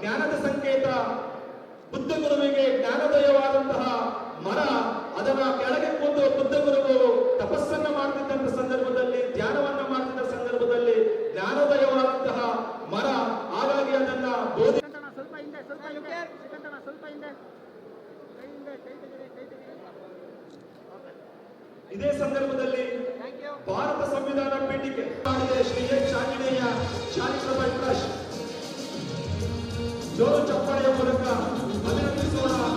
ಜ್ಞಾನದ ಸಂಕೇತ ಬುದ್ಧ ಗುರುವಿಗೆ ಜ್ಞಾನೋದಯವಾದಂತಹ ಮರ ಅದರ ಕೆಳಗೆ ಕೂತು ಬುದ್ಧ ಗುರುವು ತಪಸ್ಸನ್ನ ಮಾಡ್ತಿದ್ದಂತ ಸಂದರ್ಭದಲ್ಲಿ ಧ್ಯಾನವನ್ನ ಮಾಡ್ತಿದ್ದ ಸಂದರ್ಭದಲ್ಲಿ ಜ್ಞಾನೋದಯವಾದಂತಹ ಮರ ಹಾಗಾಗಿ ಅದನ್ನ ಬೋಧಿ ಸ್ವಲ್ಪ ಹಿಂದೆ ಸ್ವಲ್ಪ ಹಿಂದೆ ಸ್ವಲ್ಪ ಇದೇ ಸಂದರ್ಭದಲ್ಲಿ ಭಾರತ ಸಂವಿಧಾನ ಪೀಠಿಕೆ ಮಾಡಿದೆ ಶ್ರೀ ಎಚ್ ಆಂಜನೇಯ ಶಾಂತಿ ಟ್ರಸ್ಟ್. 저는 적발이 없으니까 아들은 미소나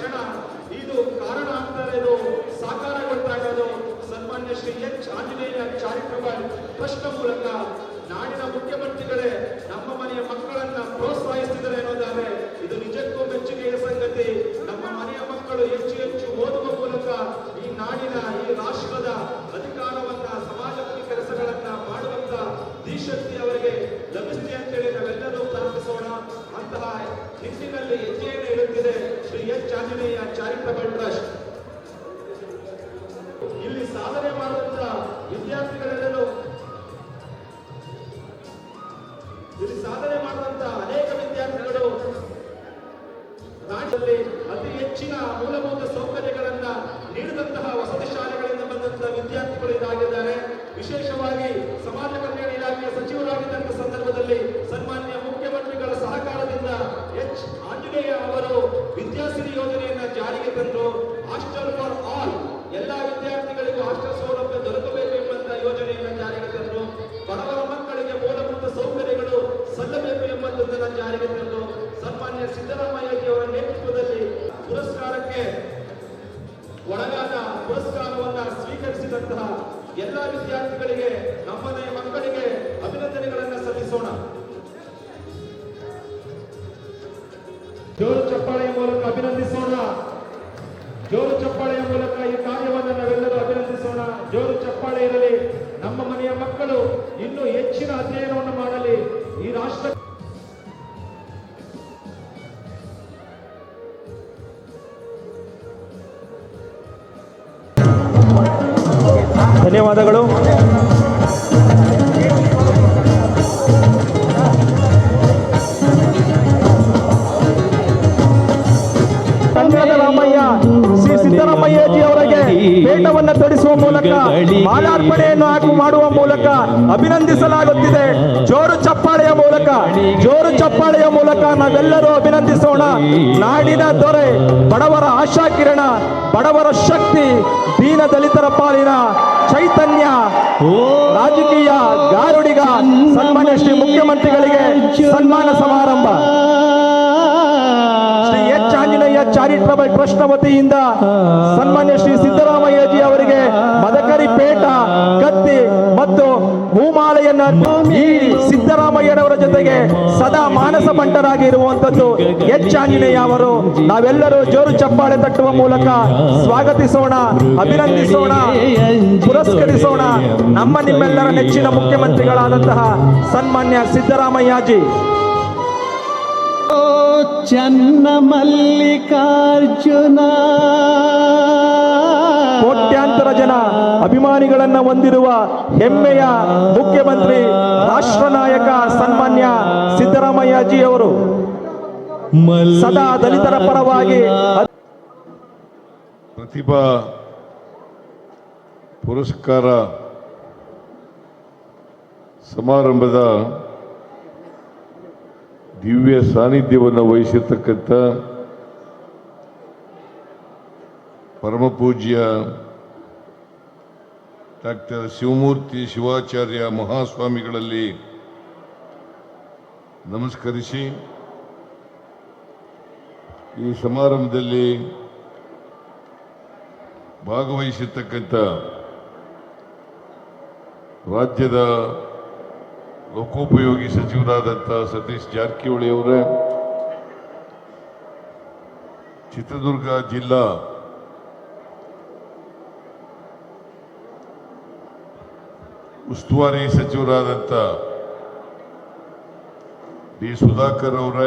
ಕ್ಷಣ ಇದು ಕಾರಣ ಆಗ್ತಾ ಇರೋದು ಸಾಕಾರಗೊಳ್ತಾ ಇರೋದು. ಸನ್ಮಾನ್ಯ Shri H Anjaneya charitable trust ಮೂಲಕ ನಾಡಿನ ಮುಖ್ಯಮಂತ್ರಿಗಳೇ ನಮ್ಮ ಮನೆಯ ಮಕ್ಕಳನ್ನ ಪ್ರೋತ್ಸಾಹಿಸಿದರೆ ಸಮಾಜ ಕಲ್ಯಾಣ ಇಲಾಖೆಯ ಸಚಿವರಾಗಿದ್ದಂಥ ಸಂದರ್ಭದಲ್ಲಿ ಸನ್ಮಾನ್ಯ ಮುಖ್ಯಮಂತ್ರಿಗಳ ಸಹಕಾರದಿಂದ ಎಚ್. ಆಂಜನೇಯ ಅವರು ವಿದ್ಯಾಸಿರಿ ಯೋಜನೆಯನ್ನ ಜಾರಿಗೆ ತಂದು ಹಾಸ್ಟೆಲ್ ಫಾರ್ ಆಲ್. ಎಲ್ಲಾ ವಿದ್ಯಾರ್ಥಿಗಳಿಗೂ ಹಾಸ್ಟೆಲ್ ಸೌಲಭ್ಯ ದೊರಕಬೇಕು ಎಂಬಂತ ಯೋಜನೆಯನ್ನ ಜಾರಿಗೆ ತಂದು ಬಡವರ ಮಕ್ಕಳಿಗೆ ಮೂಲಭೂತ ಸೌಕರ್ಯಗಳು ಸಲ್ಲಬೇಕು ಎಂಬಂತದನ್ನ ಜಾರಿಗೆ ತಂದು ಸನ್ಮಾನ್ಯ ಸಿದ್ದರಾಮಯ್ಯಜಿ ಅವರ ನೇತೃತ್ವದಲ್ಲಿ ಪುರಸ್ಕಾರಕ್ಕೆ ಒಳಗಾದ ಪುರಸ್ಕಾರವನ್ನ ಸ್ವೀಕರಿಸಿದಂತಹ ಎಲ್ಲಾ ವಿದ್ಯಾರ್ಥಿಗಳಿಗೆ ಧನ್ಯವಾದಗಳು. ರಾಮಯ್ಯ. ಶ್ರೀ ಅವರಿಗೆ ಪೇಟವನ್ನು ತೊಡಿಸುವ ಮೂಲಕ, ಮಾಲಾರ್ಪಣೆಯನ್ನು ಹಾಕು ಮಾಡುವ ಮೂಲಕ ಅಭಿನಂದಿಸಲಾಗುತ್ತಿದೆ. ಜೋರು ಚಪ್ಪಾಳೆಯ ಮೂಲಕ, ಜೋರು ಚಪ್ಪಾಳೆಯ ಮೂಲಕ ನಾವೆಲ್ಲರೂ ಅಭಿನಂದಿಸೋಣ. ನಾಡಿನ ದೊರೆ, ಬಡವರ ಆಶಾ ಕಿರಣ ಬಡವರ ಶಕ್ತಿ, ದೀನ ದಲಿತರ ಪಾಲಿನ ಚೈತನ್ಯ ರಾಜಕೀಯ ಗಾರುಡಿಗ ಸನ್ಮಾನ್ಯ ಶ್ರೀ ಮುಖ್ಯಮಂತ್ರಿಗಳಿಗೆ ಸನ್ಮಾನ ಸಮಾರಂಭ. Shri H. Anjaneya charitable trust ವತಿಯಿಂದ ಸನ್ಮಾನ್ಯ ಶ್ರೀ ಸಿದ್ದರಾಮಯ್ಯಜಿ ಅವರಿಗೆ ಮದಕರಿ ಪೇಟ ಕತ್ತಿ ಮತ್ತು ಹೂಮಾಲೆಯನ್ನು ಈ ಸಿದ್ದರಾಮಯ್ಯನವರ ಜೊತೆಗೆ ಸದಾ ಮಾನಸ ಬಂಟರಾಗಿ ಇರುವಂತದ್ದು ಎಚ್ ಆಂಜನೇಯ ಅವರು. ನಾವೆಲ್ಲರೂ ಜೋರು ಚಪ್ಪಾಳೆ ತಟ್ಟುವ ಮೂಲಕ ಸ್ವಾಗತಿಸೋಣ ಅಭಿನಂದಿಸೋಣ ಪುರಸ್ಕರಿಸೋಣ ನಮ್ಮ ನಿಮ್ಮೆಲ್ಲರ ನೆಚ್ಚಿನ ಮುಖ್ಯಮಂತ್ರಿಗಳಾದಂತಹ ಸನ್ಮಾನ್ಯ ಸಿದ್ದರಾಮಯ್ಯಜಿ. ಚನ್ನ ಮಲ್ಲಿಕಾರ್ಜುನ ಅಭಿಮಾನಿಗಳನ್ನ ಹೊಂದಿರುವ ಹೆಮ್ಮೆಯ ಮುಖ್ಯಮಂತ್ರಿ ರಾಷ್ಟ್ರ ನಾಯಕ ಸನ್ಮಾನ್ಯ ಸಿದ್ದರಾಮಯ್ಯಜಿ ಅವರು ಸದಾ ದಲಿತರ ಪರವಾಗಿ ಪ್ರತಿಭಾ ಪುರಸ್ಕಾರ ಸಮಾರಂಭದ ದಿವ್ಯ ಸಾನ್ನಿಧ್ಯವನ್ನು ವಹಿಸಿರ್ತಕ್ಕಂಥ ಪರಮಪೂಜ್ಯ ಡಾಕ್ಟರ್ ಶಿವಮೂರ್ತಿ ಶಿವಾಚಾರ್ಯ ಮಹಾಸ್ವಾಮಿಗಳಲ್ಲಿ ನಮಸ್ಕರಿಸಿ, ಈ ಸಮಾರಂಭದಲ್ಲಿ ಭಾಗವಹಿಸಿರ್ತಕ್ಕಂಥ ರಾಜ್ಯದ ಲೋಕೋಪಯೋಗಿ ಸಚಿವರಾದಂಥ ಸತೀಶ್ ಜಾರಕಿಹೊಳಿ ಅವರೇ, ಚಿತ್ರದುರ್ಗ ಜಿಲ್ಲಾ ಉಸ್ತುವಾರಿ ಸಚಿವರಾದಂಥ ಡಿ ಸುಧಾಕರ್ ಅವರ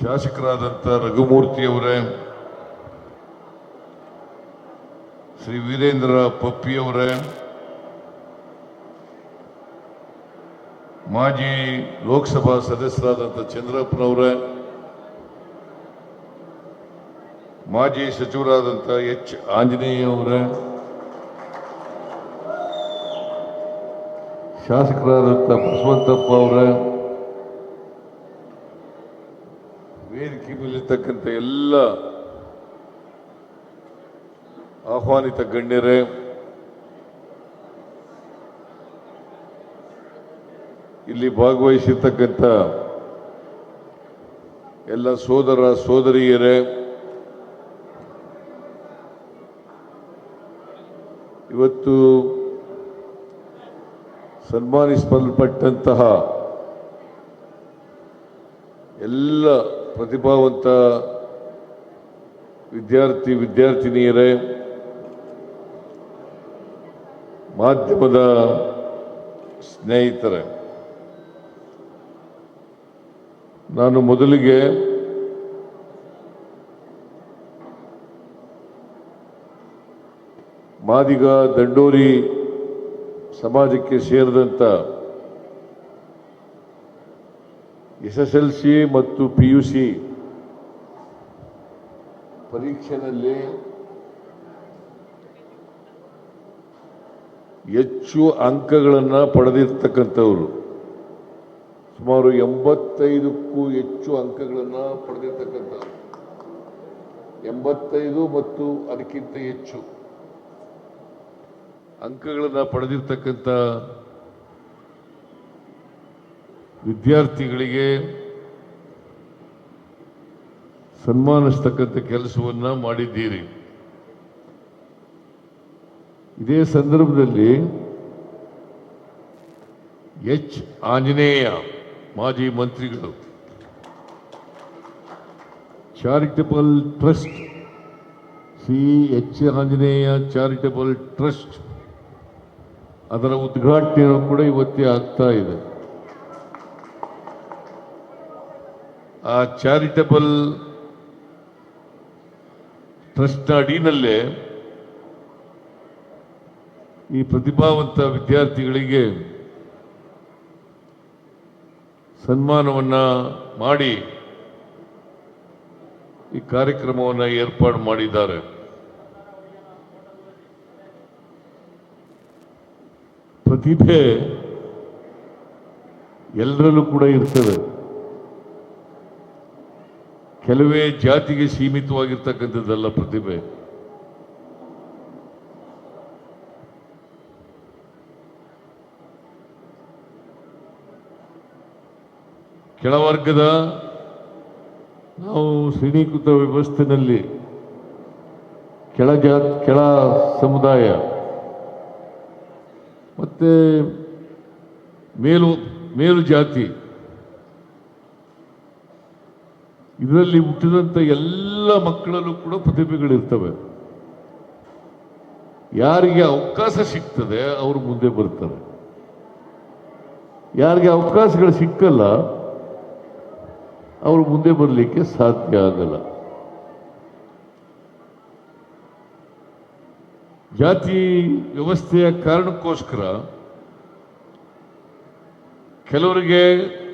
ಶಾಸಕರಾದಂಥ ರಘುಮೂರ್ತಿ ಅವರೇ, ಶ್ರೀ ವೀರೇಂದ್ರ ಪಪ್ಪಿ ಅವರೇ, ಮಾಜಿ ಲೋಕಸಭಾ ಸದಸ್ಯರಾದಂಥ ಚಂದ್ರಪ್ಪನವರೇ ಮಾಜಿ ಸಚಿವರಾದಂಥ ಎಚ್. ಆಂಜನೇಯ ಅವರ ಶಾಸಕರಾದಂಥ ಬಸವಂತಪ್ಪ ಅವರ ವೇದಿಕೆ ಮೇಲಿರ್ತಕ್ಕಂಥ ಎಲ್ಲ ಆಹ್ವಾನಿತ ಗಣ್ಯರೇ, ಇಲ್ಲಿ ಭಾಗವಹಿಸಿರ್ತಕ್ಕಂಥ ಎಲ್ಲ ಸೋದರ ಸೋದರಿಯರೇ ಇವತ್ತು ಸನ್ಮಾನಿಸಲ್ಪಟ್ಟಂತಹ ಎಲ್ಲ ಪ್ರತಿಭಾವಂತ ವಿದ್ಯಾರ್ಥಿ ವಿದ್ಯಾರ್ಥಿನಿಯರೇ ಮಾಧ್ಯಮದ ಸ್ನೇಹಿತರೆ ನಾನು ಮೊದಲಿಗೆ ಮಾದಿಗ ದಂಡೋರಿ ಸಮಾಜಕ್ಕೆ ಸೇರಿದಂಥ ಎಸ್ ಎಸ್ ಎಲ್ ಸಿ ಮತ್ತು ಪಿ ಯು ಸಿ ಪರೀಕ್ಷೆಯಲ್ಲಿ ಹೆಚ್ಚು ಅಂಕಗಳನ್ನು ಪಡೆದಿರ್ತಕ್ಕಂಥವರು. ಸುಮಾರು ಎಂಬತ್ತೈದಕ್ಕೂ ಹೆಚ್ಚು ಅಂಕಗಳನ್ನು ಪಡೆದಿರ್ತಕ್ಕಂಥವ್ರು. ಎಂಬತ್ತೈದು ಮತ್ತು ಅದಕ್ಕಿಂತ ಹೆಚ್ಚು. ಅಂಕಗಳನ್ನು ಪಡೆದಿರ್ತಕ್ಕಂಥ ವಿದ್ಯಾರ್ಥಿಗಳಿಗೆ ಸನ್ಮಾನಿಸ್ತಕ್ಕಂಥ ಕೆಲಸವನ್ನು ಮಾಡಿದ್ದೀರಿ. ಇದೇ ಸಂದರ್ಭದಲ್ಲಿ ಎಚ್. ಆಂಜನೇಯ ಮಾಜಿ ಮಂತ್ರಿಗಳು, charitable trust, C. H. Anjaneya charitable trust ಅದರ ಉದ್ಘಾಟನೆಯೂ ಕೂಡ ಇವತ್ತೇ ಆಗ್ತಾ ಇದೆ. ಆ ಚಾರಿಟಬಲ್ ಟ್ರಸ್ಟ್ನ ಅಡಿನಲ್ಲೇ ಈ ಪ್ರತಿಭಾವಂತ ವಿದ್ಯಾರ್ಥಿಗಳಿಗೆ ಸನ್ಮಾನವನ್ನ ಮಾಡಿ ಈ ಕಾರ್ಯಕ್ರಮವನ್ನು ಏರ್ಪಾಡು ಮಾಡಿದ್ದಾರೆ. ಪ್ರತಿಭೆ ಎಲ್ಲರಲ್ಲೂ ಕೂಡ ಇರ್ತದೆ. ಕೆಲವೇ ಜಾತಿಗೆ ಸೀಮಿತವಾಗಿರ್ತಕ್ಕಂಥದ್ದಲ್ಲ ಪ್ರತಿಭೆ. ಕೆಳವರ್ಗದ ನಾವು ಶ್ರೇಣೀಕೃತ ವ್ಯವಸ್ಥೆಯಲ್ಲಿ ಕೆಳ ಜಾತ್, ಕೆಳ ಸಮುದಾಯ ಮತ್ತೆ ಮೇಲು ಮೇಲು ಜಾತಿ. ಇದರಲ್ಲಿ ಹುಟ್ಟಿದಂಥ ಎಲ್ಲ ಮಕ್ಕಳಲ್ಲೂ ಕೂಡ ಪ್ರತಿಭೆಗಳಿರ್ತವೆ. ಯಾರಿಗೆ ಅವಕಾಶ ಸಿಗ್ತದೆ, ಅವರು ಮುಂದೆ ಬರ್ತಾರೆ. ಯಾರಿಗೆ ಅವಕಾಶಗಳು ಸಿಕ್ಕಲ್ಲ, ಅವರು ಮುಂದೆ ಬರಲಿಕ್ಕೆ ಸಾಧ್ಯ ಆಗಲ್ಲ. ಜಾತಿ ವ್ಯವಸ್ಥೆಯ ಕಾರಣಕ್ಕೋಸ್ಕರ ಕೆಲವರಿಗೆ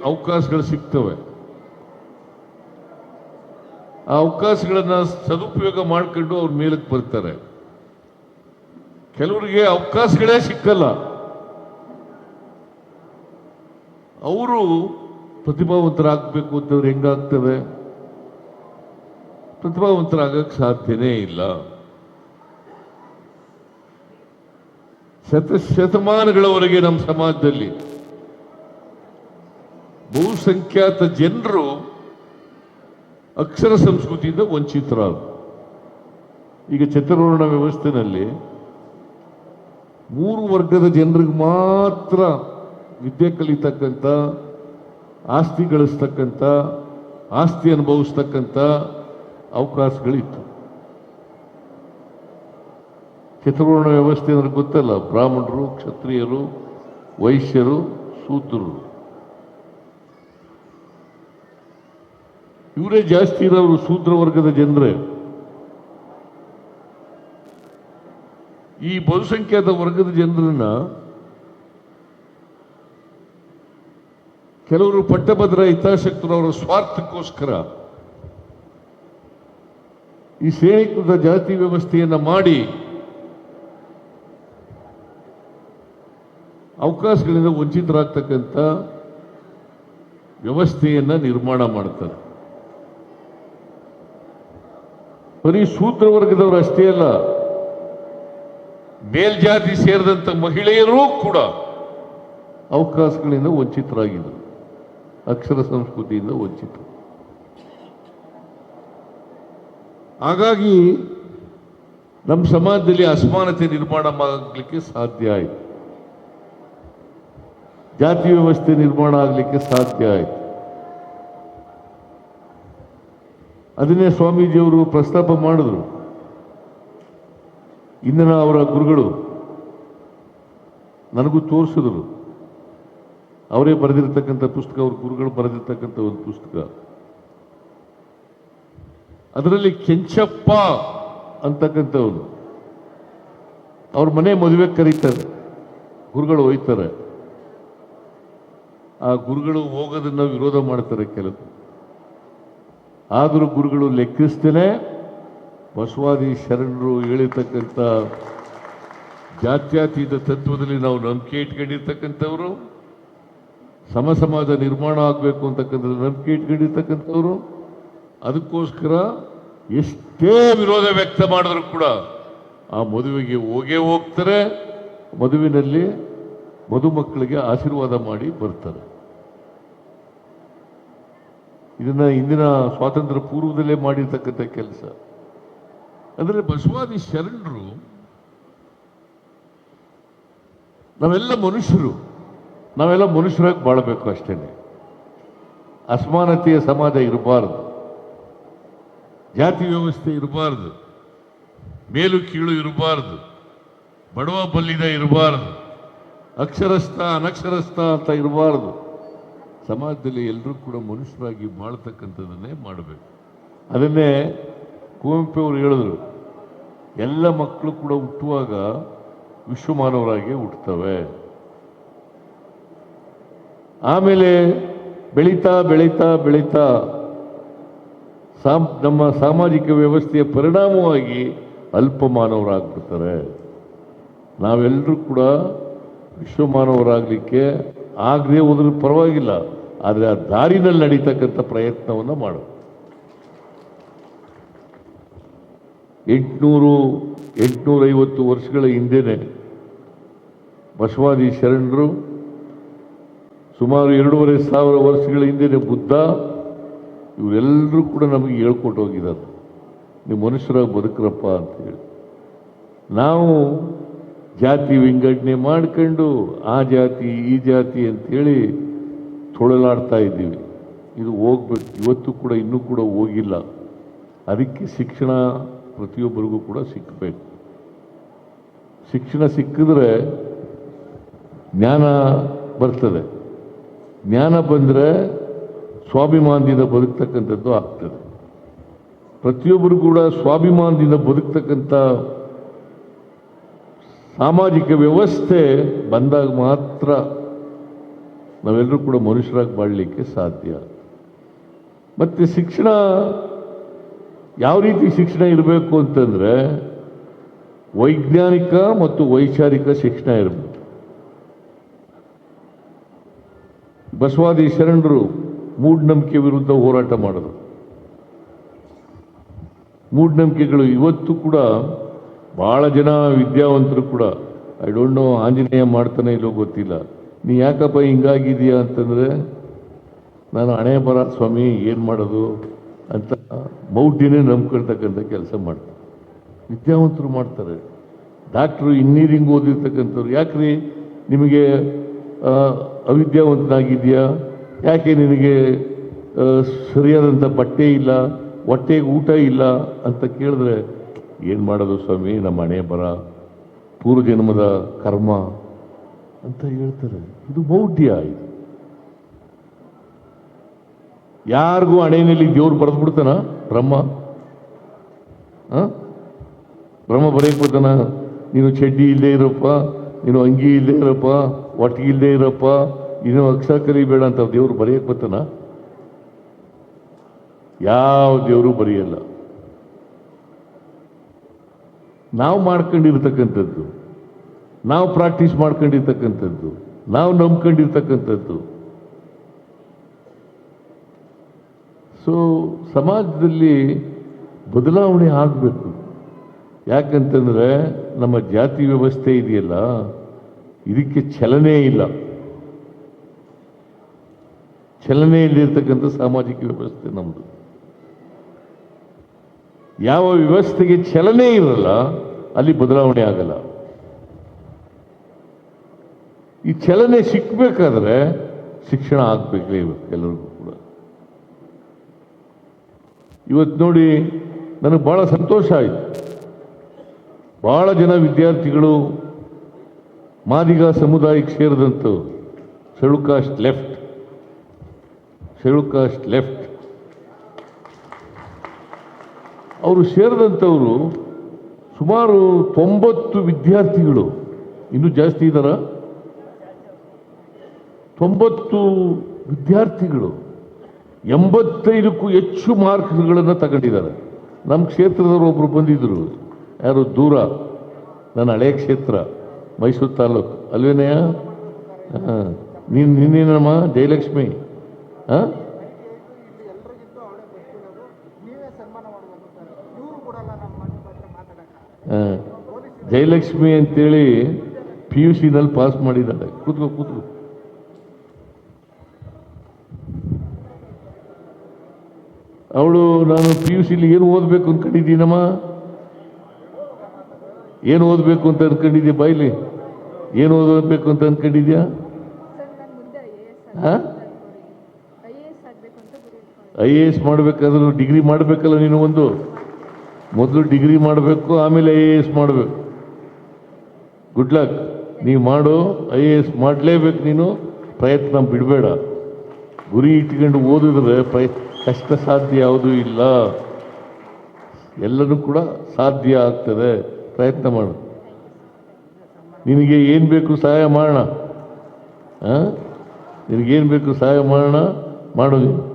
ಅವಕಾಶಗಳು ಸಿಗ್ತವೆ. ಆ ಅವಕಾಶಗಳನ್ನು ಸದುಪಯೋಗ ಮಾಡಿಕೊಂಡು ಅವ್ರ ಮೇಲಕ್ಕೆ ಬರ್ತಾರೆ. ಕೆಲವರಿಗೆ ಅವಕಾಶಗಳೇ ಸಿಕ್ಕಲ್ಲ. ಅವರು ಪ್ರತಿಭಾವಂತರಾಗಬೇಕು ಅಂತಂದ್ರೆ ಹೆಂಗಾಗ್ತದೆ ಪ್ರತಿಭಾವಂತರಾಗಕ್ಕೆ ಸಾಧ್ಯನೇ ಇಲ್ಲ. ಶತ ಶತಮಾನಗಳವರೆಗೆ ನಮ್ಮ ಸಮಾಜದಲ್ಲಿ ಬಹುಸಂಖ್ಯಾತ ಜನರು ಅಕ್ಷರ ಸಂಸ್ಕೃತಿಯಿಂದ ವಂಚಿತರಾದರು. ಈಗ ಚತುರ್ವರ್ಣ ವ್ಯವಸ್ಥೆನಲ್ಲಿ ಮೂರು ವರ್ಗದ ಜನರಿಗೆ ಮಾತ್ರ ವಿದ್ಯೆ ಕಲಿತಕ್ಕಂಥ, ಆಸ್ತಿ ಗಳಿಸ್ತಕ್ಕಂಥ, ಆಸ್ತಿ ಅನುಭವಿಸ್ತಕ್ಕಂಥ ಅವಕಾಶಗಳಿತ್ತು. ಚತುರ್ವರ್ಣ ವ್ಯವಸ್ಥೆ ಅಂದ್ರೆ ಗೊತ್ತಲ್ಲ, ಬ್ರಾಹ್ಮಣರು, ಕ್ಷತ್ರಿಯರು, ವೈಶ್ಯರು ಶೂದ್ರರು ಇವರೇ ಜಾಸ್ತಿ ಇರೋರು ಶೂದ್ರ ವರ್ಗದ ಜನರೇ. ಈ ಬಹುಸಂಖ್ಯಾತ ವರ್ಗದ ಜನರನ್ನ ಕೆಲವರು ಪಟ್ಟಭದ್ರ ಹಿತಾಸಕ್ತರು ಅವರ ಸ್ವಾರ್ಥಕ್ಕೋಸ್ಕರ ಈ ಶ್ರೇಣೀಕೃತ ಜಾತಿ ವ್ಯವಸ್ಥೆಯನ್ನ ಮಾಡಿ ಅವಕಾಶಗಳಿಂದ ವಂಚಿತರಾಗ್ತಕ್ಕಂಥ ವ್ಯವಸ್ಥೆಯನ್ನು ನಿರ್ಮಾಣ ಮಾಡ್ತಾರೆ. ಬರೀ ಸೂತ್ರವರ್ಗದವರು ಅಷ್ಟೇ ಅಲ್ಲ, ಮೇಲ್ಜಾತಿ ಸೇರಿದಂಥ ಮಹಿಳೆಯರೂ ಕೂಡ ಅವಕಾಶಗಳಿಂದ ವಂಚಿತರಾಗಿದ್ದರು. ಅಕ್ಷರ ಸಂಸ್ಕೃತಿಯಿಂದ ವಂಚಿತರು ಹಾಗಾಗಿ ನಮ್ಮ ಸಮಾಜದಲ್ಲಿ ಅಸಮಾನತೆ ನಿರ್ಮಾಣ ಆಗಲಿಕ್ಕೆ ಸಾಧ್ಯ ಆಯಿತು. ಜಾತಿ ವ್ಯವಸ್ಥೆ ನಿರ್ಮಾಣ ಆಗಲಿಕ್ಕೆ ಸಾಧ್ಯ ಆಯಿತು. ಅದನ್ನೇ ಸ್ವಾಮೀಜಿಯವರು ಪ್ರಸ್ತಾಪ ಮಾಡಿದ್ರು. ಇಂದಿನ ಅವರ ಗುರುಗಳು ನನಗೂ ತೋರಿಸಿದ್ರು. ಅವರೇ ಬರೆದಿರ್ತಕ್ಕಂಥ ಪುಸ್ತಕ, ಅವ್ರ ಗುರುಗಳು ಬರೆದಿರ್ತಕ್ಕಂಥ ಒಂದು ಪುಸ್ತಕ. ಅದರಲ್ಲಿ ಕೆಂಚಪ್ಪ ಅಂತಕ್ಕಂಥವನು. ಅವ್ರ ಮನೆ ಮದುವೆ ಕರೀತಾರೆ. ಗುರುಗಳು ಹೋಯ್ತಾರೆ ಆ ಗುರುಗಳು ಹೋಗೋದನ್ನ ವಿರೋಧ ಮಾಡ್ತಾರೆ ಕೆಲವು ಆದರೂ ಗುರುಗಳು ಲೆಕ್ಕಿಸ್ತೇನೆ ಬಸವಾದಿ ಶರಣರು ಹೇಳಿರ್ತಕ್ಕಂಥ ಜಾತ್ಯಾತೀತ ತತ್ವದಲ್ಲಿ ನಾವು ನಂಬಿಕೆ ಇಟ್ಕೊಂಡಿರ್ತಕ್ಕಂಥವ್ರು, ಸಮ ಸಮಾಜ ನಿರ್ಮಾಣ ಆಗಬೇಕು ಅಂತಕ್ಕಂಥ ನಂಬಿಕೆ ಇಟ್ಕೊಂಡಿರ್ತಕ್ಕಂಥವ್ರು, ಅದಕ್ಕೋಸ್ಕರ ಎಷ್ಟೇ ವಿರೋಧ ವ್ಯಕ್ತ ಮಾಡಿದ್ರು ಕೂಡ ಆ ಮದುವೆಗೆ ಹೋಗೇ ಹೋಗ್ತಾರೆ. ಮದುವಿನಲ್ಲಿ ಮದುಮಕ್ಕಳಿಗೆ ಆಶೀರ್ವಾದ ಮಾಡಿ ಬರ್ತಾರೆ. ಇದನ್ನ ಇಂದಿನ ಸ್ವಾತಂತ್ರ್ಯ ಪೂರ್ವದಲ್ಲೇ ಮಾಡಿರ್ತಕ್ಕಂಥ ಕೆಲಸ. ಅಂದರೆ ಬಸವಾದಿ ಶರಣರು, ನಾವೆಲ್ಲ ಮನುಷ್ಯರು. ನಾವೆಲ್ಲ ಮನುಷ್ಯರಾಗಿ ಬಾಳಬೇಕು ಅಷ್ಟೇನೆ. ಅಸಮಾನತೆಯ ಸಮಾಜ ಇರಬಾರದು. ಜಾತಿ ವ್ಯವಸ್ಥೆ ಇರಬಾರದು. ಮೇಲು ಕೀಳು ಇರಬಾರ್ದು. ಬಡವ ಬಲ್ಲಿದ ಇರಬಾರ್ದು. ಅಕ್ಷರಸ್ಥ, ಅನಕ್ಷರಸ್ಥ ಅಂತ ಇರಬಾರ್ದು. ಸಮಾಜದಲ್ಲಿ ಎಲ್ಲರೂ ಕೂಡ ಮನುಷ್ಯರಾಗಿ ಬಾಳ್ತಕ್ಕಂಥದ್ದನ್ನೇ ಮಾಡಬೇಕು. ಅದನ್ನೇ ಕುವೆಂಪು ಅವರು ಹೇಳಿದ್ರು, ಎಲ್ಲ ಮಕ್ಕಳು ಕೂಡ ಹುಟ್ಟುವಾಗ ವಿಶ್ವಮಾನವರಾಗಿ ಹುಟ್ಟುತ್ತವೆ ಆಮೇಲೆ ಬೆಳೀತಾ ಬೆಳೀತಾ ಬೆಳೀತಾ ಸಾಮ್, ನಮ್ಮ ಸಾಮಾಜಿಕ ವ್ಯವಸ್ಥೆಯ ಪರಿಣಾಮವಾಗಿ ಅಲ್ಪಮಾನವರಾಗ್ಬಿಡ್ತಾರೆ. ನಾವೆಲ್ಲರೂ ಕೂಡ ವಿಶ್ವಮಾನವರಾಗಲಿಕ್ಕೆ ಆಗದೆ ಹೋದ್ರೂ ಪರವಾಗಿಲ್ಲ, ಆದರೆ ಆ ದಾರಿನಲ್ಲಿ ನಡೀತಕ್ಕಂಥ ಪ್ರಯತ್ನವನ್ನು ಮಾಡು. ಎಂಟುನೂರು, ಎಂಟುನೂರೈವತ್ತು ವರ್ಷಗಳ ಹಿಂದೆನೆ ಬಸವಾದಿ ಶರಣರು ಸುಮಾರು ಎರಡೂವರೆ ಸಾವಿರ ವರ್ಷಗಳ ಹಿಂದೆನೆ ಬುದ್ಧ, ಇವರೆಲ್ಲರೂ ಕೂಡ ನಮಗೆ ಹೇಳ್ಕೊಟ್ಟು ಹೋಗಿದ್ದಾರೆ. ನೀವು ಮನುಷ್ಯರಾಗಿ ಬದುಕ್ರಪ್ಪ ಅಂತ ಹೇಳಿ. ನಾವು ಜಾತಿ ವಿಂಗಡಣೆ ಮಾಡ್ಕೊಂಡು ಆ ಜಾತಿ, ಈ ಜಾತಿ ಅಂತೇಳಿ ತೊಳಲಾಡ್ತಾ ಇದ್ದೀವಿ. ಇದು ಹೋಗ್ಬೇಕು. ಇವತ್ತು ಕೂಡ, ಇನ್ನೂ ಕೂಡ ಹೋಗಿಲ್ಲ. ಅದಕ್ಕೆ ಶಿಕ್ಷಣ ಪ್ರತಿಯೊಬ್ಬರಿಗೂ ಕೂಡ ಸಿಕ್ಕಬೇಕು ಶಿಕ್ಷಣ ಸಿಕ್ಕಿದ್ರೆ ಜ್ಞಾನ ಬರ್ತದೆ. ಜ್ಞಾನ ಬಂದರೆ ಸ್ವಾಭಿಮಾನದಿಂದ ಬದುಕ್ತಕ್ಕಂಥದ್ದು ಆಗ್ತದೆ. ಪ್ರತಿಯೊಬ್ಬರು ಕೂಡ ಸ್ವಾಭಿಮಾನದಿಂದ ಬದುಕ್ತಕ್ಕಂಥ ಸಾಮಾಜಿಕ ವ್ಯವಸ್ಥೆ ಬಂದಾಗ ಮಾತ್ರ ನಾವೆಲ್ಲರೂ ಕೂಡ ಮನುಷ್ಯರಾಗಿ ಬಾಳಲಿಕ್ಕೆ ಸಾಧ್ಯ. ಮತ್ತು ಶಿಕ್ಷಣ ಯಾವ ರೀತಿ ಶಿಕ್ಷಣ ಇರಬೇಕು ಅಂತಂದರೆ ವೈಜ್ಞಾನಿಕ ಮತ್ತು ವೈಚಾರಿಕ ಶಿಕ್ಷಣ ಇರಬೇಕು. ಬಸವಾದಿ ಶರಣರು ಮೂಢನಂಬಿಕೆ ವಿರುದ್ಧ ಹೋರಾಟ ಮಾಡಿದ್ರು. ಮೂಢನಂಬಿಕೆಗಳು ಇವತ್ತು ಕೂಡ ಭಾಳ ಜನ ವಿದ್ಯಾವಂತರು ಕೂಡ ಐ ಡೋಂಟ್ ನೋ ಆಂಜನೇಯ ಮಾಡ್ತಾನೆ ಇಲ್ಲೋ ಗೊತ್ತಿಲ್ಲ. ನೀ ಯಾಕಪ್ಪ ಹಿಂಗಾಗಿದೆಯಾ ಅಂತಂದರೆ, ನಾನು ಹಣೆ ಬರ, ಸ್ವಾಮಿ, ಏನು ಮಾಡೋದು ಅಂತ ಮೌಢ್ಯನೇ ನಂಬ್ಕೊಳ್ತಕ್ಕಂಥ ಕೆಲಸ ಮಾಡ್ತಾರೆ. ವಿದ್ಯಾವಂತರು ಮಾಡ್ತಾರೆ. ಡಾಕ್ಟ್ರು ಇಂಜಿನಿಯರಿಂಗ್ ಓದಿರ್ತಕ್ಕಂಥವ್ರು, ಯಾಕ್ರಿ ನಿಮಗೆ ಅವಿದ್ಯಾವಂತನಾಗಿದೆಯಾ ಯಾಕೆ ನಿನಗೆ ಸರಿಯಾದಂಥ ಬಟ್ಟೆ ಇಲ್ಲ, ಹೊಟ್ಟೆಗೆ ಊಟ ಇಲ್ಲ ಅಂತ ಕೇಳಿದ್ರೆ ಏನು ಮಾಡೋದು ಸ್ವಾಮಿ? ನಮ್ಮ ಹಣೆ ಬರ ಪೂರ್ವಜನ್ಮದ ಕರ್ಮ ಅಂತ ಹೇಳ್ತಾರೆ. ಇದು ಮೌಢ್ಯ ಇದು. ಯಾರಿಗೂ ಹಣೆಯಲ್ಲಿ ದೇವ್ರು ಬರೆದು ಬಿಡ್ತಾನ ಬ್ರಹ್ಮ? ಬ್ರಹ್ಮ ಬರೆಯಕ್ ಬರ್ತಾನ ನೀನು ಚಡ್ಡಿ ಇಲ್ಲದೆ ಇರಪ್ಪ, ನೀನು ಅಂಗಿ ಇಲ್ಲದೆ ಇರಪ್ಪ ಒಟ್ಟಿಗೆ ಇಲ್ಲದೆ ಇರಪ್ಪ, ನೀನು ಅಕ್ಷರ ಕಲಿಬೇಡ ಅಂತ ದೇವ್ರು ಬರೆಯಕ್ ಬರ್ತಾನ ಯಾವ ದೇವರು ಬರೆಯಲ್ಲ. ನಾವು ಮಾಡ್ಕೊಂಡಿರ್ತಕ್ಕಂಥದ್ದು. ನಾವು ಪ್ರಾಕ್ಟೀಸ್ ಮಾಡ್ಕೊಂಡಿರ್ತಕ್ಕಂಥದ್ದು. ನಾವು ನಂಬ್ಕೊಂಡಿರ್ತಕ್ಕಂಥದ್ದು. ಸೊ ಸಮಾಜದಲ್ಲಿ ಬದಲಾವಣೆ ಆಗಬೇಕು. ಯಾಕಂತಂದರೆ ನಮ್ಮ ಜಾತಿ ವ್ಯವಸ್ಥೆ ಇದೆಯಲ್ಲ, ಇದಕ್ಕೆ ಚಲನೆ ಇಲ್ಲ. ಚಲನೆ ಇಲ್ಲಿರ್ತಕ್ಕಂಥ ಸಾಮಾಜಿಕ ವ್ಯವಸ್ಥೆ ನಮ್ಮದು ಯಾವ ವ್ಯವಸ್ಥೆಗೆ ಚಲನೆ ಇರಲ್ಲ, ಅಲ್ಲಿ ಬದಲಾವಣೆ ಆಗಲ್ಲ. ಈ ಚಲನೆ ಸಿಕ್ಕಬೇಕಾದ್ರೆ ಶಿಕ್ಷಣ ಆಗಬೇಕೇ ಎಲ್ಲರಿಗೂ ಕೂಡ. ಇವತ್ತು ನೋಡಿ, ನನಗೆ ಭಾಳ ಸಂತೋಷ ಆಯಿತು. ಭಾಳ ಜನ ವಿದ್ಯಾರ್ಥಿಗಳು ಮಾದಿಗ ಸಮುದಾಯಕ್ಕೆ ಸೇರಿದಂಥವ್ರು schedule caste left. Schedule caste left. ಅವರು ಸೇರಿದಂಥವರು ಸುಮಾರು ತೊಂಬತ್ತು ವಿದ್ಯಾರ್ಥಿಗಳು, ಇನ್ನೂ ಜಾಸ್ತಿ ಇದ್ದಾರ ತೊಂಬತ್ತು ವಿದ್ಯಾರ್ಥಿಗಳು ಎಂಬತ್ತೈದಕ್ಕೂ ಹೆಚ್ಚು ಮಾರ್ಕ್ಸ್ಗಳನ್ನು ತಗೊಂಡಿದ್ದಾರೆ. ನಮ್ಮ ಕ್ಷೇತ್ರದವರು ಒಬ್ಬರು ಬಂದಿದ್ದರು ಯಾರು? ದೂರ. ನನ್ನ ಹಳೆಯ ಕ್ಷೇತ್ರ, ಮೈಸೂರು ತಾಲೂಕು. ಅಲ್ವೇನಯ್ಯ? ನೀನು, ನಿನ್ನೇನಮ್ಮ? ಜಯಲಕ್ಷ್ಮಿ. ಹಾಂ ಎಲ್ರಿಗಿದ್ದು ಅವಳೇ ಬರ್ತಿರೋದು ನೀವೇ ಸನ್ಮಾನ ಮಾಡ್ಬೇಕು ಸರ್ ಇವರು ಕೊಡಲ್ಲ ನಮ್ಮ ಮನೆ ಹತ್ರ ಮಾತಾಡಕ್ಕೆ ಆ, ಜಯಲಕ್ಷ್ಮಿ ಅಂತೇಳಿ ಪಿ ಯು ಸಿನಲ್ಲಿ ಪಾಸ್ ಮಾಡಿದ್ದಾಳೆ ಕೂತ್ಕೋ ಕೂತ್ಕೋ. ಅವಳು, ನಾನು ಪಿ ಯು ಸಿಲಿ ಏನು ಓದಬೇಕು ಅಂದ್ಕೊಂಡಿದ್ದೀನಮ್ಮ ಏನು ಓದಬೇಕು ಅಂತ ಅಂದ್ಕೊಂಡಿದ್ಯಾ ಬಾಯ್ಲಿ? ಏನು ಓದಬೇಕು ಅಂತ ಅಂದ್ಕೊಂಡಿದ್ಯಾ ಹಾ? ಐ ಎ ಎಸ್ ಮಾಡಬೇಕಾದ್ರೂ ಡಿಗ್ರಿ ಮಾಡಬೇಕಲ್ಲ ನೀನು ಒಂದು? ಮೊದಲು ಡಿಗ್ರಿ ಮಾಡಬೇಕು, ಆಮೇಲೆ ಐ ಎ ಎಸ್ ಮಾಡಬೇಕು. ಗುಡ್ ಲಕ್ ನೀವು ಮಾಡು ಐ ಎ ಎಸ್ ಮಾಡಲೇಬೇಕು ನೀನು. ಪ್ರಯತ್ನ ಬಿಡಬೇಡ. ಗುರಿ ಇಟ್ಕೊಂಡು ಓದಿದ್ರೆ ಪ್ರಯ, ಕಷ್ಟ ಸಾಧ್ಯ ಯಾವುದೂ ಇಲ್ಲ. ಎಲ್ಲರೂ ಕೂಡ ಸಾಧ್ಯ ಆಗ್ತದೆ. ಪ್ರಯತ್ನ ಮಾಡು. ನಿನಗೆ ಏನು ಬೇಕು ಸಹಾಯ ಮಾಡೋಣ. ಹಾಂ ನಿನಗೇನು ಬೇಕು ಸಹಾಯ ಮಾಡೋಣ, ಮಾಡು. ನೀನು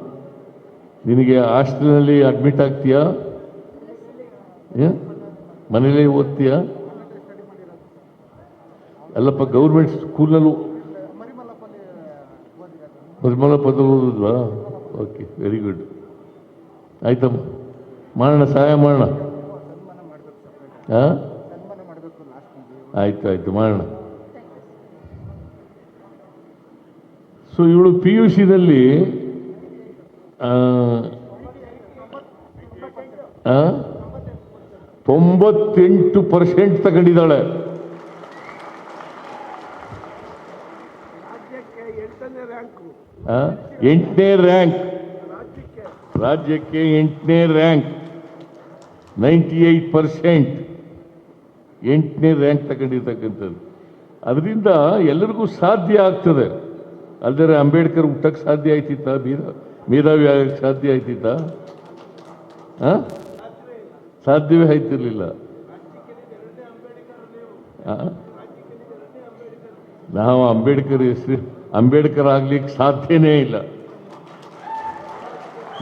ನಿನಗೆ ಹಾಸ್ಟೆಲ್ನಲ್ಲಿ ಅಡ್ಮಿಟ್ ಆಗ್ತೀಯಾ? ಮನೇಲೇ ಓದ್ತೀಯಾ? ಅಲ್ಲಪ್ಪ ಗೌರ್ಮೆಂಟ್ ಸ್ಕೂಲ್ನಲ್ಲೂ ಮರಿಮಲ ಓದಿರೋದು ಪದ ಓದಿದ್ವಾ? ಓಕೆ ವೆರಿ ಗುಡ್ ಆಯ್ತಮ್ಮ. ಮಾಡೋಣ, ಸಹಾಯ ಮಾಡೋಣ. ಹಾಂ? ಆಯ್ತು ಆಯ್ತು, ಮಾಡೋಣ. ಸೊ ಇವಳು ಪಿ ಯು ಸಿದಲ್ಲಿ ತೊಂಬತ್ತೆಂಟು ಪರ್ಸೆಂಟ್ ತಗೊಂಡಿದ್ದಾಳೆ ರಾಜ್ಯಕ್ಕೆ ಎಂಟನೇ ರ್ಯಾಂಕು ಆ? ಎಂಟನೇ ರ್ಯಾಂಕ್ ರಾಜ್ಯಕ್ಕೆ ಎಂಟನೇ ರ್ಯಾಂಕ್ ನೈಂಟಿ ಏಯ್ಟ್ ಪರ್ಸೆಂಟ್ ಎಂಟನೇ ರ್ಯಾಂಕ್ ತಗೊಂಡಿರ್ತಕ್ಕಂಥದ್ದು. ಅದರಿಂದ ಎಲ್ಲರಿಗೂ ಸಾಧ್ಯ ಆಗ್ತದೆ. ಅಲ್ಲದೆ ಅಂಬೇಡ್ಕರ್ ಹುಟ್ಟಕ್ಕೆ ಸಾಧ್ಯ ಆಯ್ತಿತ್ತ? ಮೀರ ಮೇಧಾವಿ ಆಗಕ್ಕೆ ಸಾಧ್ಯ ಆಯ್ತಿತ್ತ? ಹಾಂ ಸಾಧ್ಯವೇ ಆಯ್ತಿರ್ಲಿಲ್ಲ? ನಾವು ಅಂಬೇಡ್ಕರ್ ಹೆಸರು ಅಂಬೇಡ್ಕರ್ ಆಗ್ಲಿಕ್ಕೆ ಸಾಧ್ಯನೇ ಇಲ್ಲ.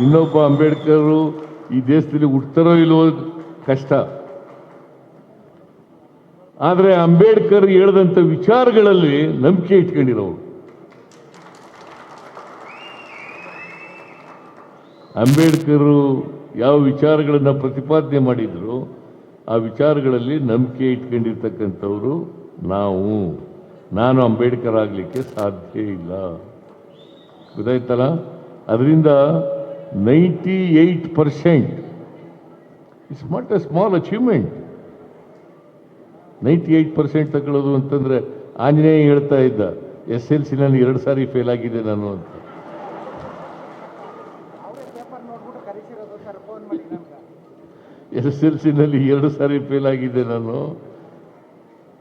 ಇನ್ನೊಬ್ಬ ಅಂಬೇಡ್ಕರು ಈ ದೇಶದಲ್ಲಿ ಹುಡ್ತಾರೋ ಇಲ್ವೋ ಕಷ್ಟ. ಆದರೆ ಅಂಬೇಡ್ಕರ್ ಹೇಳಿದಂಥ ವಿಚಾರಗಳಲ್ಲಿ ನಂಬಿಕೆ ಇಟ್ಕೊಂಡಿರೋರು. ಅಂಬೇಡ್ಕರು ಯಾವ ವಿಚಾರಗಳನ್ನು ಪ್ರತಿಪಾದನೆ ಮಾಡಿದ್ರು, ಆ ವಿಚಾರಗಳಲ್ಲಿ ನಂಬಿಕೆ ಇಟ್ಕೊಂಡಿರ್ತಕ್ಕಂಥವ್ರು ನಾವು. ನಾನು ಅಂಬೇಡ್ಕರ್ ಆಗಲಿಕ್ಕೆ ಸಾಧ್ಯ ಇಲ್ಲ. ಗೊತ್ತಾಯ್ತಲ್ಲ? ಅದರಿಂದ ninety eight percent it's not a small achievement ninety eight percent ತಗೊಳ್ಳೋದು ಅಂತಂದರೆ ಆಂಜನೇಯ ಹೇಳ್ತಾ ಇದ್ದ, ಎಸ್ ಎಲ್ ಸಿನಲ್ಲಿ ಎರಡು ಸಾರಿ ಫೇಲ್ ಆಗಿದೆ ನಾನು ಅಂತ. ಎಸ್ ಎಲ್ ಸಿನಲ್ಲಿ ಎರಡು ಸಾರಿ ಫೇಲ್ ಆಗಿದೆ ನಾನು.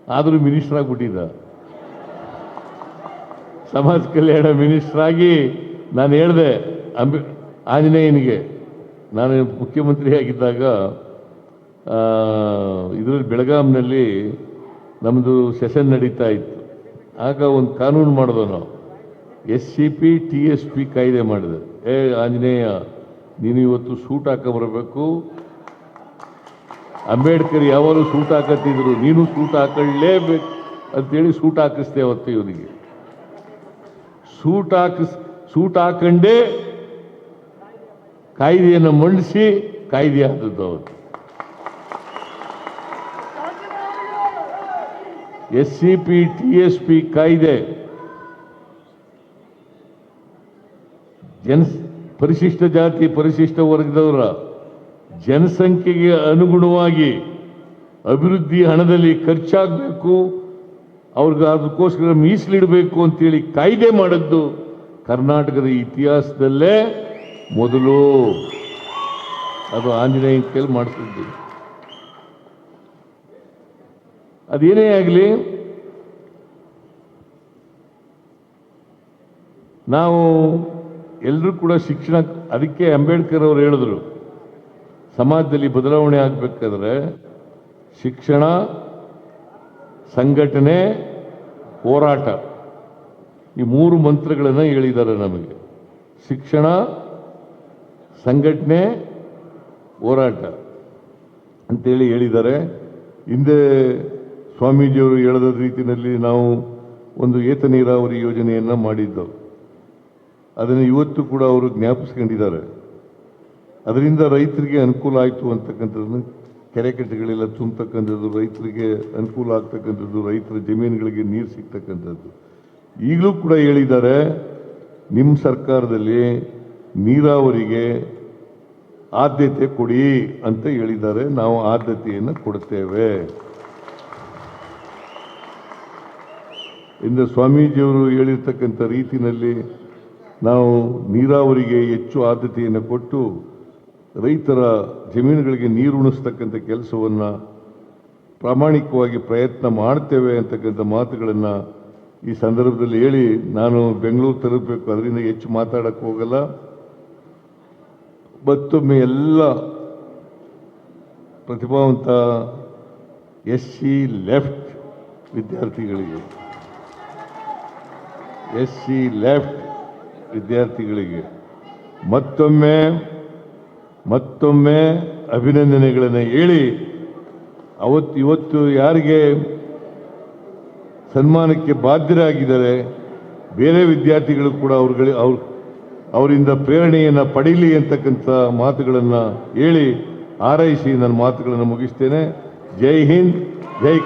ಆದರೂ ಮಿನಿಸ್ಟರ್ ಆಗ್ಬಿಟ್ಟಿದ್ದ. ಸಮಾಜ ಕಲ್ಯಾಣ ಮಿನಿಸ್ಟರ್ ಆಗಿ ನಾನು ಹೇಳಿದೆ, ಅಂಬಿ, ಆಂಜನೇಯನಿಗೆ. ನಾನು ಮುಖ್ಯಮಂತ್ರಿ ಆಗಿದ್ದಾಗ ಇದರಲ್ಲಿ ಬೆಳಗಾಂನಲ್ಲಿ ನಮ್ಮದು ಸೆಷನ್ ನಡೀತಾ ಇತ್ತು. ಆಗ ಒಂದು ಕಾನೂನು ಮಾಡಿದೋ ನಾವು S C P, T S P ಕಾಯ್ದೆ ಮಾಡಿದೆ. ಏ, ಆಂಜನೇಯ, ನೀನು ಇವತ್ತು ಸೂಟ್ ಹಾಕ ಬರಬೇಕು. ಅಂಬೇಡ್ಕರ್ ಯಾವಾಗಲೂ ಸೂಟ್ ಹಾಕತ್ತಿದ್ರು. ನೀನು ಸೂಟ್ ಹಾಕೊಳ್ಳೇಬೇಕು. ಅಂತೇಳಿ ಸೂಟ್ ಹಾಕಿಸ್ತೇವತ್ತು ಇವನಿಗೆ. ಸೂಟ್ ಹಾಕಿಸ್ ಸೂಟ್ ಹಾಕೊಂಡೇ ಕಾಯ್ದೆಯನ್ನು ಮಂಡಿಸಿ ಕಾಯ್ದೆ ಆದದ್ದು S C P T S P ಕಾಯ್ದೆ ಜನ ಪರಿಶಿಷ್ಟ ಜಾತಿ, ಪರಿಶಿಷ್ಟ ವರ್ಗದವರ ಜನಸಂಖ್ಯೆಗೆ ಅನುಗುಣವಾಗಿ ಅಭಿವೃದ್ಧಿ ಹಣದಲ್ಲಿ ಖರ್ಚಾಗಬೇಕು. ಅವ್ರಿಗೆ ಅದಕ್ಕೋಸ್ಕರ ಮೀಸಲಿಡಬೇಕು ಅಂತೇಳಿ ಕಾಯ್ದೆ ಮಾಡಿದ್ದು ಕರ್ನಾಟಕದ ಇತಿಹಾಸದಲ್ಲೇ ಮೊದಲು. ಅದು ಆಂಜನೇಯ ಕೈಲಿ ಮಾಡಿಸಿದ್ದು. ಅದೇನೇ ಆಗಲಿ, ನಾವು ಎಲ್ಲರೂ ಕೂಡ ಶಿಕ್ಷಣ, ಅದಕ್ಕೆ ಅಂಬೇಡ್ಕರ್ ಅವರು ಹೇಳಿದ್ರು, ಸಮಾಜದಲ್ಲಿ ಬದಲಾವಣೆ ಆಗಬೇಕಾದ್ರೆ ಶಿಕ್ಷಣ ಸಂಘಟನೆ ಹೋರಾಟ. ಈ ಮೂರು ಮಂತ್ರಗಳನ್ನು ಹೇಳಿದ್ದಾರೆ ನಮಗೆ. ಶಿಕ್ಷಣ, ಸಂಘಟನೆ, ಹೋರಾಟ ಅಂತೇಳಿ ಹೇಳಿದ್ದಾರೆ. ಹಿಂದೆ ಸ್ವಾಮೀಜಿಯವರು ಹೇಳದ ರೀತಿಯಲ್ಲಿ ನಾವು ಒಂದು ಏತ ನೀರಾವರಿ ಯೋಜನೆಯನ್ನು ಮಾಡಿದ್ದೆವು. ಅದನ್ನು ಇವತ್ತು ಕೂಡ ಅವರು ಜ್ಞಾಪಿಸ್ಕೊಂಡಿದ್ದಾರೆ. ಅದರಿಂದ ರೈತರಿಗೆ ಅನುಕೂಲ ಆಯಿತು ಅಂತಕ್ಕಂಥದ್ದನ್ನು ಕೆರೆ ಕಟ್ಟೆಗಳೆಲ್ಲ ತುಂಬತಕ್ಕಂಥದ್ದು ರೈತರಿಗೆ ಅನುಕೂಲ ಆಗ್ತಕ್ಕಂಥದ್ದು, ರೈತರ ಜಮೀನುಗಳಿಗೆ ನೀರು ಸಿಗ್ತಕ್ಕಂಥದ್ದು. ಈಗಲೂ ಕೂಡ ಹೇಳಿದ್ದಾರೆ ನಿಮ್ಮ ಸರ್ಕಾರದಲ್ಲಿ ನೀರಾವರಿಗೆ ಆದ್ಯತೆ ಕೊಡಿ ಅಂತ ಹೇಳಿದ್ದಾರೆ. ನಾವು ಆದ್ಯತೆಯನ್ನು ಕೊಡ್ತೇವೆ. ಇಂದ ಸ್ವಾಮೀಜಿಯವರು ಹೇಳಿರ್ತಕ್ಕಂಥ ರೀತಿಯಲ್ಲಿ ನಾವು ನೀರಾವರಿಗೆ ಹೆಚ್ಚು ಆದ್ಯತೆಯನ್ನು ಕೊಟ್ಟು ರೈತರ ಜಮೀನುಗಳಿಗೆ ನೀರು ಉಣಿಸ್ತಕ್ಕಂಥ ಕೆಲಸವನ್ನು ಪ್ರಾಮಾಣಿಕವಾಗಿ ಪ್ರಯತ್ನ ಮಾಡ್ತೇವೆ ಅಂತಕ್ಕಂಥ ಮಾತುಗಳನ್ನು ಈ ಸಂದರ್ಭದಲ್ಲಿ ಹೇಳಿ ನಾನು ಬೆಂಗಳೂರು ತಲುಪಬೇಕು. ಅದರಿಂದ ಹೆಚ್ಚು ಮಾತಾಡಕ್ಕೆ ಹೋಗಲ್ಲ. ಮತ್ತೊಮ್ಮೆ ಎಲ್ಲ ಪ್ರತಿಭಾವಂತ ಎಸ್ ಸಿ ಲೆಫ್ಟ್ ವಿದ್ಯಾರ್ಥಿಗಳಿಗೆ ಎಸ್ ಸಿ ಲೆಫ್ಟ್ ವಿದ್ಯಾರ್ಥಿಗಳಿಗೆ ಮತ್ತೊಮ್ಮೆ ಮತ್ತೊಮ್ಮೆ ಅಭಿನಂದನೆಗಳನ್ನು ಹೇಳಿ, ಅವತ್ತು ಇವತ್ತು ಯಾರಿಗೆ ಸನ್ಮಾನಕ್ಕೆ ಬಾಧ್ಯರಾಗಿದ್ದಾರೆ, ಬೇರೆ ವಿದ್ಯಾರ್ಥಿಗಳು ಕೂಡ ಅವ್ರುಗಳ, ಅವ್ರ, ಅವರಿಂದ ಪ್ರೇರಣೆಯನ್ನು ಪಡೀಲಿ ಅಂತಕ್ಕಂಥ ಮಾತುಗಳನ್ನು ಹೇಳಿ ಆರೈಸಿ ನನ್ನ ಮಾತುಗಳನ್ನು ಮುಗಿಸ್ತೇನೆ. ಜೈ ಹಿಂದ್, ಜೈ